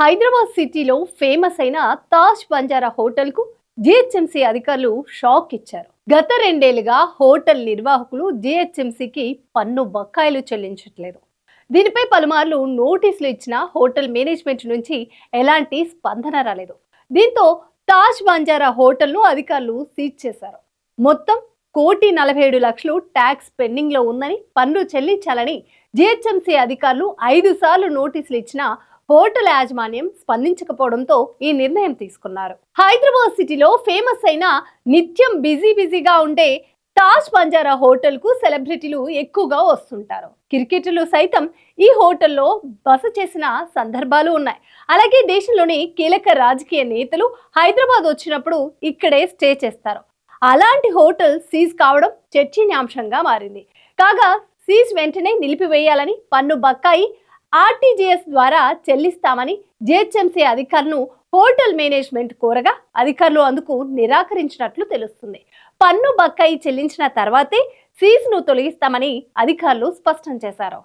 హైదరాబాద్ సిటీలో ఫేమస్ అయిన తాజ్ బంజారా హోటల్కు జిహెచ్ఎంసీ అధికారులు షాక్ ఇచ్చారు. గత రెండేళ్ళుగా హోటల్ నిర్వాహకులు జిహెచ్ఎంసీకి పన్ను బకాయిలు చెల్లించట్లేదు. దీనిపై పలుమార్లు నోటీసులు ఇచ్చిన హోటల్ మేనేజ్మెంట్ నుంచి ఎలాంటి స్పందన రాలేదు. దీంతో తాజ్ బంజారా హోటల్ను అధికారులు సీజ్ చేశారు. మొత్తం కోటి నలభై ఏడు లక్షలు ట్యాక్స్ పెండింగ్లో ఉందని పన్ను చెల్లించాలని జిహెచ్ఎంసీ అధికారులు ఐదు సార్లు నోటీసులు ఇచ్చినా హోటల్ యాజమాన్యం స్పందించకపోవడంతో ఈ నిర్ణయం తీసుకున్నారు. హైదరాబాద్ సిటీలో ఫేమస్ అయిన నిత్యం బిజీ బిజీగా ఉండే తాజ్ బంజారా హోటల్కు సెలబ్రిటీలు ఎక్కువగా వస్తుంటారు. క్రికెటర్లు సైతం ఈ హోటల్లో బస చేసిన సందర్భాలు ఉన్నాయి. అలాగే దేశంలోని కీలక రాజకీయ నేతలు హైదరాబాద్ వచ్చినప్పుడు ఇక్కడే స్టే చేస్తారు. అలాంటి హోటల్ సీజ్ కావడం చర్చనీయాంశంగా మారింది. కాగా సీజ్ వెంటనే నిలిపివేయాలని పన్ను బకాయి ఆర్టీజీఎస్ ద్వారా చెల్లిస్తామని జిహెచ్ఎంసీ అధికారులను హోటల్ మేనేజ్మెంట్ కోరగా అధికారులు అందుకు నిరాకరించినట్లు తెలుస్తుంది. పన్ను బకాయి చెల్లించిన తర్వాతే సీజ్ను తొలగిస్తామని అధికారులు స్పష్టం చేశారు.